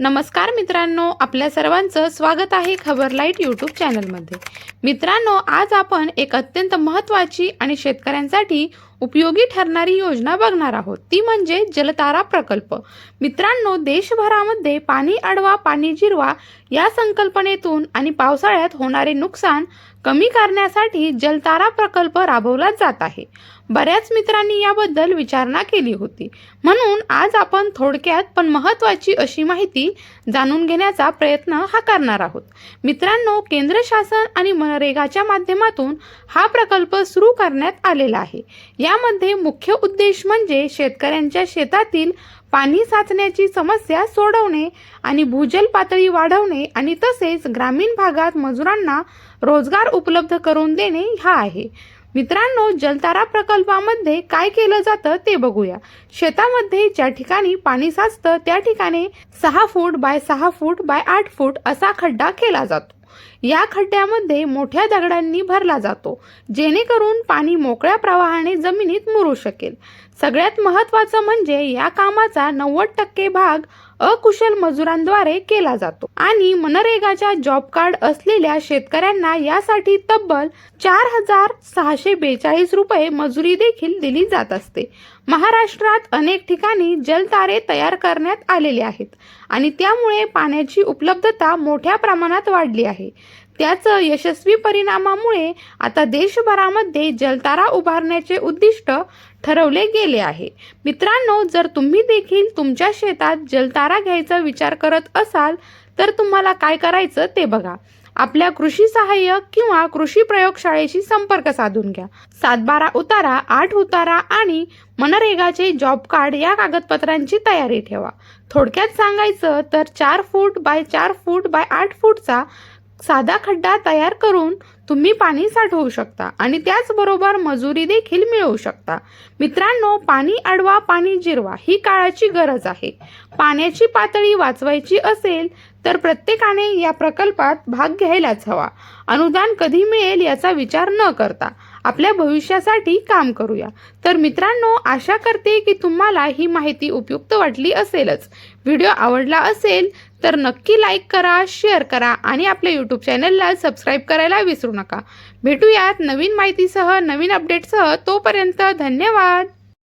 नमस्कार मित्रांनो आपल्या सर्वांचं स्वागत आहे खबर लाइट यूट्यूब चॅनलमध्ये. मित्रांनो आज आपण एक अत्यंत महत्त्वाची आणि शेतकऱ्यांसाठी उपयोगी ठरणारी योजना बघणार आहोत. ती म्हणजे जलतारा प्रकल्प. मित्रांनो देशभरामध्ये पाणी अडवा पाणी जिरवा या संकल्पनेतून आणि पावसाळ्यात होणारे नुकसान कमी करण्यासाठी जलतारा प्रकल्प राबवला जात आहे. बऱ्याच मित्रांनी याबद्दल विचारणा केली होती. म्हणून आज आपण थोडक्यात पण महत्त्वाची अशी माहिती जाणून घेण्याचा प्रयत्न हा करणार आहोत. मित्रांनो केंद्र शासन आणि मनरेगाच्या माध्यमातून हा प्रकल्प सुरू करण्यात आलेला आहे. यामध्ये मुख्य उद्देश म्हणजे शेतकऱ्यांच्या शेतातील पाणी साचण्याची समस्या सोडवणे आणि भूजल पातळी वाढवणे आणि तसेच ग्रामीण भागात मजुरांना रोजगार उपलब्ध करून देणे हा आहे. मित्रांनो जलतारा प्रकल्पामध्ये काय केलं जातं ते बघूया. शेतामध्ये ज्या ठिकाणी पाणी साचतं त्या ठिकाणी सहा फूट बाय सहा फूट बाय आठ फूट असा खड्डा केला जातो. या खड्ड्यामध्ये मोठ्या दगडांनी भरला जातो जेणेकरून पाणी मोकळ्या प्रवाहाने जमिनीत मुरू शकेल. सगळ्यात महत्त्वाचं म्हणजे या कामाचा नव्वद टक्के भाग अकुशल मजुरांद्वारे केला जातो. आणि मनरेगाच्या जॉब कार्ड असलेल्या शेतकऱ्यांना यासाठी तब्बल चार हजार सहाशे बेचाळीस रुपये मजुरी देखील दिली जात असते. महाराष्ट्रात अनेक ठिकाणी जलतारे तयार करण्यात आलेले आहेत. आणि त्यामुळे पाण्याची उपलब्धता मोठ्या प्रमाणात वाढली आहे. त्याच यशस्वी परिणामामुळे आता देशभरामध्ये जलतारा उभारण्याचे उद्दिष्ट ठरवले गेले आहे. मित्रांनो जर तुम्ही देखील तुमच्या शेतात जलतारा घ्यायचा विचार करत असाल तर तुम्हाला काय करायचं ते बघा. आपल्या कृषी सहाय्यक किंवा कृषी प्रयोगशाळेशी संपर्क साधून घ्या. सातबारा उतारा आठ उतारा आणि मनरेगाचे जॉब कार्ड या कागदपत्रांची तयारी ठेवा. थोडक्यात सांगायचं तर चार फूट बाय चार फूट बाय आठ फूटचा साधा खड्डा तयार करून तुम्ही पाणी साठवू शकता आणि त्याचबरोबर मजुरी देखील मिळवू शकता. मित्रांनो पाणी अडवा पाणी जिरवा ही काळाची गरज आहे. पाण्याची पातळी वाचवायची असेल तर प्रत्येकाने या प्रकल्पात भाग घ्यायलाच हवा. अनुदान कधी मिळेल याचा विचार न करता आपल्या भविष्यासाठी काम करूया. तर मित्रांनो आशा करते की तुम्हाला ही माहिती उपयुक्त वाटली असेलच. व्हिडिओ आवडला असेल तर नक्की लाईक करा शेअर करा आणि आपल्या यूट्यूब चॅनलला सबस्क्राईब करायला विसरू नका. भेटूयात नवीन माहितीसह नवीन अपडेटसह तोपर्यंत धन्यवाद.